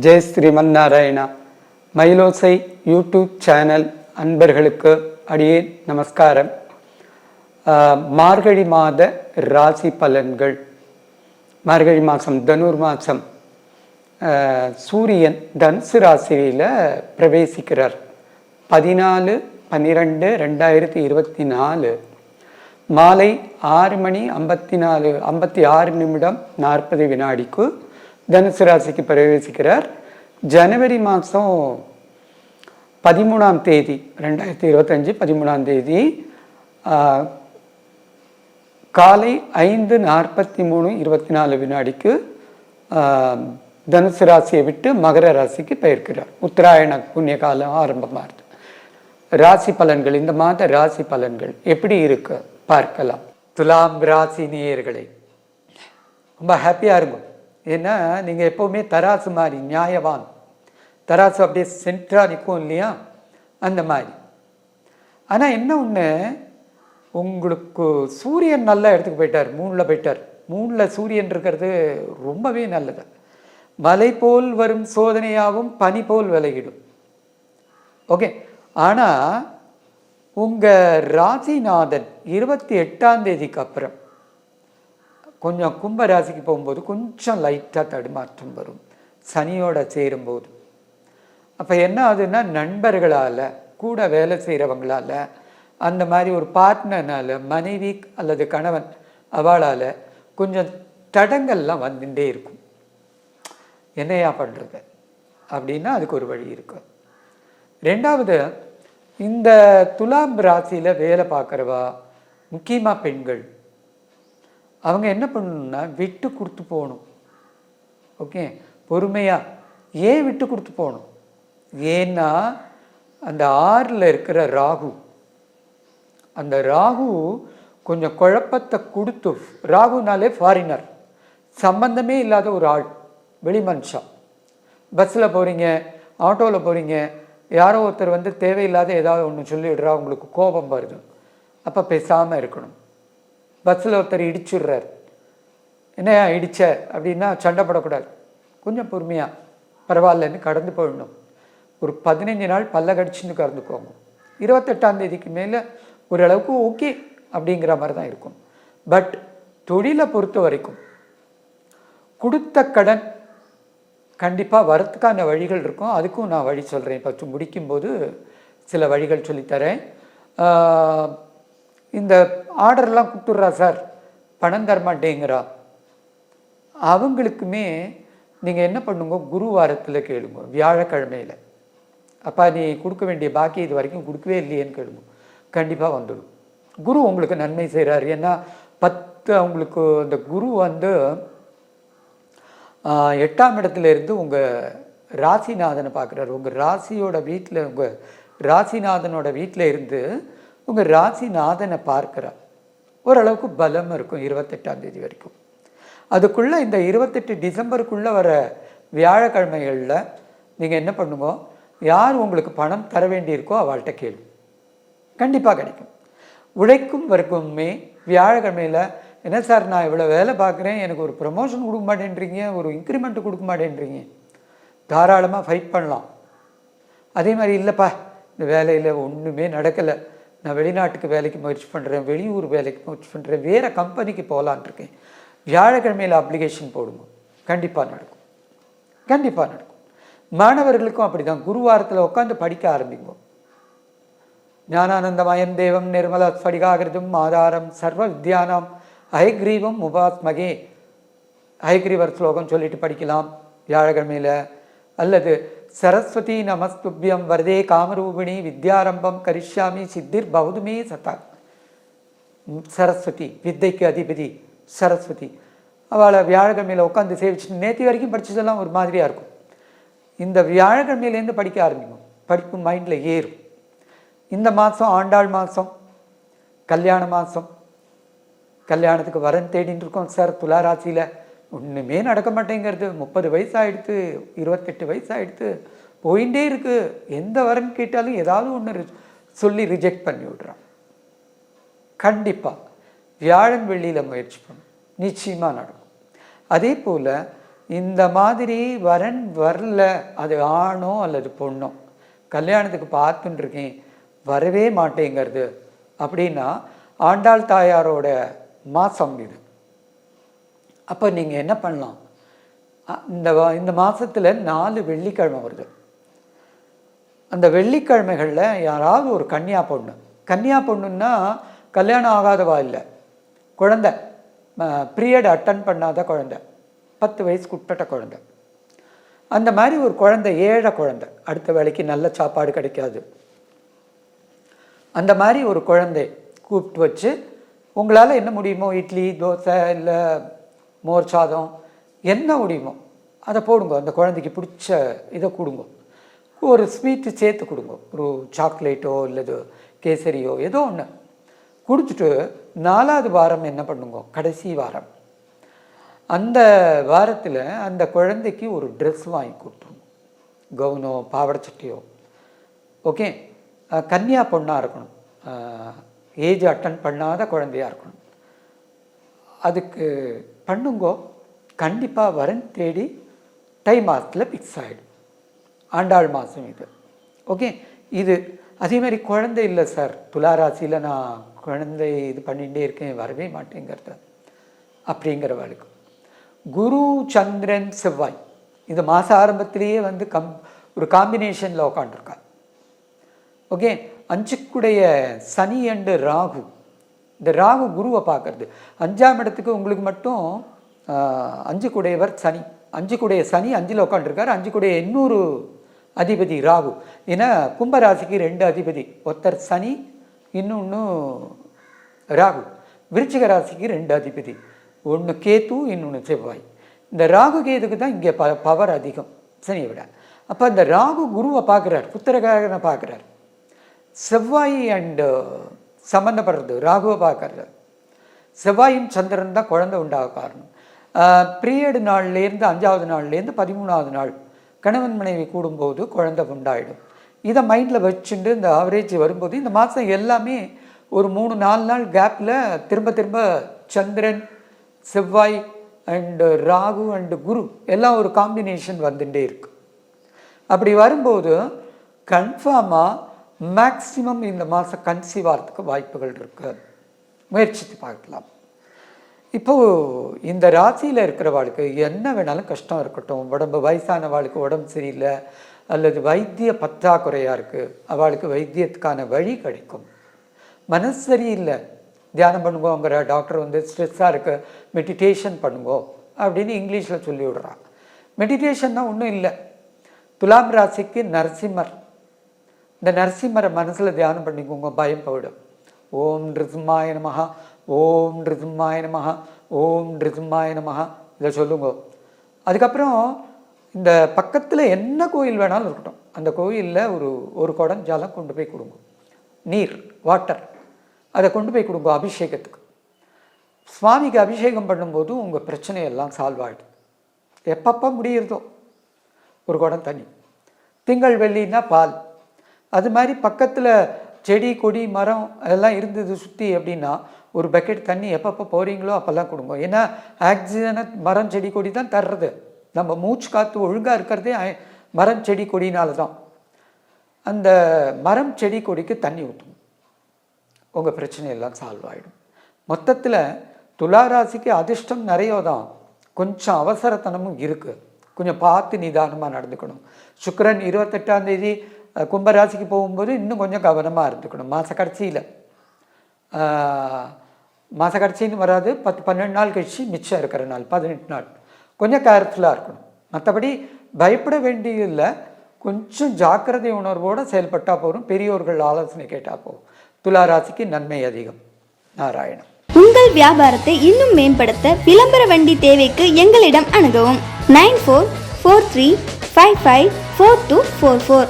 Jai Sriman Narayana. Mayilosai YouTube channel அன்பர்களுக்கு அடியே நமஸ்காரம். மார்கழி மாத ராசி பலன்கள். மார்கழி மாதம் தனுர் மாதம் சூரியன் தனுசு ராசியில் பிரவேசிக்கிறார். பதினாலு பன்னிரெண்டு ரெண்டாயிரத்தி இருபத்தி நாலு. மாலை ஆறு மணி ஐம்பத்தி நாலு ஐம்பத்தி ஆறு நிமிடம் நாற்பது வினாடிக்கு தனுசு ராசிக்கு பிரவேசிக்கிறார். ஜனவரி மாதம் பதிமூணாம் தேதி ரெண்டாயிரத்தி இருபத்தஞ்சி பதிமூணாம் தேதி காலை ஐந்து நாற்பத்தி மூணு இருபத்தி நாலு வினாடிக்கு தனுசு ராசியை விட்டு மகர ராசிக்கு பெயர்க்கிறார். உத்தராயண புண்ணிய காலம் ஆரம்பமாகுது ராசி பலன்கள் இந்த மாத ராசி பலன்கள் எப்படி இருக்கு? பார்க்கலாம். துலாம் ராசி நேயர்களை ரொம்ப ஹாப்பியாக இருக்கும் ஏன்னா நீங்கள் எப்போவுமே தராசு மாதிரி நியாயவான். தராசு அப்படியே சென்ட்ரா நிற்கும் இல்லையா? அந்த மாதிரி. ஆனால் என்ன ஒன்று உங்களுக்கு சூரியன் நல்ல இடத்துக்கு போயிட்டார் மூணில் போயிட்டார். மூணில் சூரியன் இருக்கிறது ரொம்பவே நல்லது. மலை போல் வரும் சோதனையாகவும் பனி போல் விலகிடும். ஓகே. ஆனால் உங்கள் ராசிநாதன் இருபத்தி எட்டாம் தேதிக்கு அப்புறம் கொஞ்சம் கும்பராசிக்கு போகும்போது கொஞ்சம் லைட்டாக தடுமாற்றம் வரும். சனியோட சேரும்போது. அப்போ என்ன ஆகுதுன்னா நண்பர்களால் கூட வேலை செய்கிறவங்களால் அந்த மாதிரி ஒரு பார்ட்னர்னால் மனைவி அல்லது கணவன் அவளால் கொஞ்சம் தடங்கள்லாம் வந்துட்டே இருக்கும். என்னையா பண்ணுறது அப்படின்னா அதுக்கு ஒரு வழி இருக்கும் ரெண்டாவது இந்த துலாம் ராசியில் வேலை பார்க்குறவா முக்கியமாக பெண்கள். அவங்க என்ன பண்ணணும்னா விட்டு கொடுத்து போகணும். ஓகே பொறுமையாக ஏன் விட்டு கொடுத்து போகணும்? ஏன்னா அந்த ஆறில் இருக்கிற ராகு அந்த ராகு கொஞ்சம் குழப்பத்தை கொடுத்து ராகுனாலே ஃபாரினர் சம்பந்தமே இல்லாத ஒரு ஆள் வெளி மனுஷன் பஸ்ஸில் போகிறீங்க ஆட்டோவில் போகிறீங்க யாரோ ஒருத்தர் வந்து தேவையில்லாத ஏதாவது ஒன்று சொல்லிவிடுறா உங்களுக்கு கோபம் வருது. அப்போ பேசாமல் இருக்கணும். பஸ்ஸில் ஒருத்தர் இடிச்சுடுறார். என்னையா இடிச்ச? அப்படின்னா சண்டைப்படக்கூடாது கொஞ்சம் பொறுமையாக பரவாயில்லன்னு கடந்து போயிடணும். ஒரு பதினஞ்சு நாள் பல்ல கடிச்சுன்னு கறந்துக்கோங்க இருபத்தெட்டாம் தேதிக்கு மேலே ஓரளவுக்கு ஓகே அப்படிங்கிற மாதிரி தான் இருக்கும். பட் தொழிலை பொறுத்த வரைக்கும் கொடுத்த கடன் கண்டிப்பாக வரத்துக்கான வழிகள் இருக்கும். அதுக்கும் நான் வழி சொல்கிறேன் இப்போ முடிக்கும்போது சில வழிகள் சொல்லித்தரேன். இந்த ஆர்டர்லாம் கொடுத்துட்றா சார். பணம் தர மாட்டேங்கிறா. அவங்களுக்குமே நீங்கள் என்ன பண்ணுங்க? குரு வாரத்தில் கேளுங்க. வியாழக்கிழமையில். அப்பா நீ கொடுக்க வேண்டிய பாக்கி இது வரைக்கும் கொடுக்கவே இல்லையேன்னு கேளுங்க. கண்டிப்பாக வந்துடும். குரு உங்களுக்கு நன்மை செய்கிறார் ஏன்னா பத்து அவங்களுக்கு அந்த குரு வந்து எட்டாம் இடத்துல இருந்து உங்கள் ராசிநாதனை பார்க்குறாரு உங்கள் ராசியோட வீட்டில் உங்கள் ராசிநாதனோட வீட்டில் இருந்து உங்கள் ராசிநாதனை பார்க்குறா ஓரளவுக்கு பலம் இருக்கும் இருபத்தெட்டாம் தேதி வரைக்கும். அதுக்குள்ளே இந்த இருபத்தெட்டு டிசம்பருக்குள்ளே வர வியாழக்கிழமைகளில் நீங்கள் என்ன பண்ணுங்க? யார் உங்களுக்கு பணம் தர வேண்டியிருக்கோ அவள்கிட்ட கேளு. கண்டிப்பாக கிடைக்கும். உழைக்கும் வரைக்குமே வியாழக்கிழமையில் என்ன சார் நான் இவ்வளோ வேலை பார்க்குறேன் எனக்கு ஒரு ப்ரமோஷன் கொடுக்க மாட்டேன்றீங்க ஒரு இன்க்ரிமெண்ட் கொடுக்க மாட்டேன்றீங்க. தாராளமாக ஃபைட் பண்ணலாம். அதே மாதிரி இல்லைப்பா இந்த வேலையில் ஒன்றுமே நடக்கலை. நான் வெளிநாட்டுக்கு வேலைக்கு முயற்சி பண்ணுறேன் வெளியூர் வேலைக்கு முயற்சி பண்ணுறேன் வேறு கம்பெனிக்கு போகலான் இருக்கேன். வியாழக்கிழமையில் அப்ளிகேஷன் போடுங்க. கண்டிப்பாக நடக்கும். கண்டிப்பாக நடக்கும். மாணவர்களுக்கும் அப்படி தான் குருவாரத்தில் உட்காந்து படிக்க ஆரம்பிப்போம் ஞானானந்தமயம் தேவம் நிர்மலா ஸ்படிகாகிருதம் ஆதாரம் சர்வ வித்யானாம் ஹயக்ரீவம் உபாஸ்மகே. ஹயக்ரீவர் ஸ்லோகம் சொல்லிட்டு படிக்கலாம். வியாழக்கிழமையில். அல்லது சரஸ்வதி நமஸ்துபியம் வரதே காமரூபிணி வித்யாரம்பம் கரிஷ்யாமி சித்திர் பௌதுமே சதா. சரஸ்வதி வித்தைக்கு அதிபதி சரஸ்வதி. அவளை வியாழக்கிழமையில் உட்காந்து சேவிச்சுட்டு நேற்று வரைக்கும் படிச்சதெல்லாம் ஒரு மாதிரியாக இருக்கும். இந்த வியாழக்கிழமையிலேருந்து படிக்க ஆரம்பிக்கும். படிப்பு மைண்டில் ஏறும். இந்த மாதம் ஆண்டாள் மாதம் கல்யாண மாதம் கல்யாணத்துக்கு வரன் தேடின்னு இருக்கோம் சார் துளாராசியில் ஒன்றுமே நடக்க மாட்டேங்கிறது. முப்பது வயசு ஆயிடுத்து இருபத்தெட்டு வயசு ஆயிடுத்து போயிட்டே இருக்குது எந்த வரன் கேட்டாலும் ஏதாவது ஒன்று சொல்லி ரிஜெக்ட் பண்ணி விடுறான். கண்டிப்பாக வியாழன் வெள்ளியில் முயற்சி பண்ணும். நிச்சயமாக நடக்கும். அதே போல் இந்த மாதிரி வரன் வரல அது ஆணோ அல்லது பொண்ணோ கல்யாணத்துக்கு பார்த்துட்டு இருக்கேன் வரவே மாட்டேங்கிறது அப்படின்னா ஆண்டாள் தாயாரோட மாதம் இது. அப்போ நீங்கள் என்ன பண்ணலாம்? அ- இந்த வா- இந்த மாதத்தில் நாலு வெள்ளிக்கிழமை வருது. அந்த வெள்ளிக்கிழமைகளில் யாராவது ஒரு கன்னியா பொண்ணு. கன்னியா பொண்ணுன்னா கல்யாணம் ஆகாதவா இல்லை. குழந்த. பீரியட் அட்டன் பண்ணாத குழந்த. பத்து வயசுக்கு உட்பட்ட குழந்தை. அந்த மாதிரி ஒரு குழந்தை ஏழை குழந்தை. அடுத்த வேலைக்கு நல்ல சாப்பாடு கிடைக்காது. அந்த மாதிரி ஒரு குழந்தை கூப்பிட்டு வச்சு உங்களால் என்ன முடியுமோ இட்லி தோசை இல்லை மோர் சாதம் என்ன முடியுமோ அதை போடுங்க. அந்த குழந்தைக்கு பிடிச்ச இதை கொடுங்க. ஒரு ஸ்வீட்டு சேர்த்து கொடுங்க. ஒரு சாக்லேட்டோ இல்லது கேசரியோ ஏதோ ஒன்று கொடுத்துட்டு நாலாவது வாரம் என்ன பண்ணுங்க. கடைசி வாரம். அந்த வாரத்தில் அந்த குழந்தைக்கு ஒரு ட்ரெஸ் வாங்கி கொடுத்துருங்க. கவுனோ பாவாடை சட்டையோ. ஓகே? கன்னியா பொண்ணாக இருக்கணும். ஏஜ் அட்டன் பண்ணாத குழந்தையா இருக்கணும். அதுக்கு பண்ணுங்கோ. கண்டிப்பாக வரன் தேடி. தை மாதத்தில் ஃபிக்ஸ் ஆகிடும் ஆண்டாள் மாதம் இது. ஓகே இது அதே மாதிரி குழந்தை இல்லை சார் துளாராசியில் நான் குழந்தை இது பண்ணிகிட்டே இருக்கேன் வரவே மாட்டேங்கிறது. அப்படிங்கிறவளுக்கு. குரு சந்திரன் செவ்வாய். இது மாத ஆரம்பத்திலேயே வந்து கம் ஒரு காம்பினேஷனில் உட்காந்துருக்கா ஓகே அஞ்சுக்குடைய சனி அண்டு ராகு. இந்த ராகு குருவை பார்க்கறது. அஞ்சாம் இடத்துக்கு உங்களுக்கு மட்டும் அஞ்சு குடையவர் சனி. அஞ்சு குடைய சனி அஞ்சில் உட்காந்துருக்கார் அஞ்சு குடைய இன்னொரு அதிபதி ராகு. ஏன்னா கும்பராசிக்கு ரெண்டு அதிபதி. ஒருத்தர் சனி இன்னொன்று ராகு. விருச்சிக ராசிக்கு ரெண்டு அதிபதி. ஒன்று கேத்து இன்னொன்று செவ்வாய். இந்த ராகு கேதுக்கு தான் இங்கே ப பவர் அதிகம் சனியை விட. அப்போ இந்த ராகு குருவை பார்க்குறார் புத்திரகாரனை பார்க்குறார். செவ்வாய் அண்டு சம்மந்தப்படுறது ராகுவை பார்க்கறது. செவ்வாயும் சந்திரன் தான் குழந்தை உண்டாக காரணம். பீரியடு நாள்லேருந்து அஞ்சாவது நாள்லேருந்து பதிமூணாவது நாள் கணவன் மனைவி கூடும்போது குழந்தை உண்டாயிடும். இதை மைண்டில் வச்சுட்டு இந்த ஆவரேஜ் வரும்போது இந்த மாதம் எல்லாமே ஒரு மூணு நாலு நாள் கேப்பில் திரும்ப திரும்ப சந்திரன் செவ்வாய் அண்டு ராகு அண்டு குரு எல்லாம் ஒரு காம்பினேஷன் வந்துட்டே இருக்கு. அப்படி வரும்போது கன்ஃபார்மாக மேக்சிமம் இந்த மாதம் கன்சீவ் ஆகிறதுக்கு வாய்ப்புகள் இருக்கு. முயற்சித்து பார்க்கலாம். இப்போது இந்த ராசியில் இருக்கிறவாளுக்கு என்ன வேணாலும் கஷ்டம் இருக்கட்டும். உடம்பு வயசானவாளுக்கு உடம்பு சரியில்லை அல்லது வைத்திய பற்றாக்குறையாக இருக்குது அவளுக்கு வைத்தியத்துக்கான வழி கிடைக்கும். மனசு சரியில்லை. தியானம் பண்ணுங்கோங்கிற டாக்டர் வந்து ஸ்ட்ரெஸ்ஸாக இருக்கு. மெடிடேஷன் பண்ணுங்கோ அப்படின்னு இங்கிலீஷில் சொல்லி விடுறான் மெடிடேஷன்னா ஒன்றும் இல்லை. துலாம் ராசிக்கு நரசிம்மர். இந்த நரசிம்மரை மனசில் தியானம் பண்ணிக்கோங்க பயம் போயிடும். ஓம் ரிசுமாய நமஹா ஓம் ரிசுமாய நமஹா ஓம் ரிசுமாய நமஹா. இதை சொல்லுங்க. அதுக்கப்புறம் இந்த பக்கத்தில் என்ன கோயில் வேணாலும் இருக்கட்டும். அந்த கோயிலில் ஒரு ஒரு குடம் ஜலம் கொண்டு போய் கொடுங்க. நீர் வாட்டர் அதை கொண்டு போய் கொடுங்க அபிஷேகத்துக்கு. சுவாமிக்கு அபிஷேகம் பண்ணும்போது உங்கள் பிரச்சனையெல்லாம் சால்வ் ஆகிடும் எப்பப்போ முடியிறதோ. ஒரு குடம் தண்ணி. திங்கள் வெள்ளின்னா பால். அது மாதிரி பக்கத்தில் செடி கொடி மரம் அதெல்லாம் இருந்தது சுற்றி அப்படின்னா ஒரு பக்கெட் தண்ணி எப்பப்போ போகிறீங்களோ அப்போல்லாம் கொடுங்க. ஏன்னா ஆக்சிஜனை மரம் செடி கொடி தான் தர்றது. நம்ம மூச்சு காற்று ஒழுங்காக இருக்கிறதே மரம் செடி கொடினால தான் அந்த மரம் செடி கொடிக்கு தண்ணி ஊற்றும் உங்கள் பிரச்சனையெல்லாம் சால்வ் ஆகிடும் மொத்தத்தில் துளாராசிக்கு அதிர்ஷ்டம் நிறைய தான் கொஞ்சம் அவசரத்தனமும் இருக்குது கொஞ்சம் பார்த்து நிதானமாக நடந்துக்கணும். சுக்கரன் இருபத்தெட்டாம் தேதி கும்பராசிக்கு போகும்போது இன்னும் கொஞ்சம் கவனமாக இருந்துக்கணும் மாத கடைசியில் மாத கடைசின்னு வராது பத்து பன்னெண்டு நாள் கழிச்சு மிச்சம் இருக்கிற நாள் பதினெட்டு நாள் கொஞ்சம் கேர்ஃபுல்லாக இருக்கணும் மற்றபடி பயப்பட வேண்டியதில்லை கொஞ்சம் ஜாக்கிரதை உணர்வோடு செயல்பட்டால் போதும் பெரியோர்கள் ஆலோசனை கேட்டால் போதும் துலா ராசிக்கு நன்மை அதிகம் நாராயணம் உங்கள் வியாபாரத்தை இன்னும் மேம்படுத்த விளம்பர வண்டி தேவைக்கு எங்களிடம் அணுகவும் nine four four three five five four two four four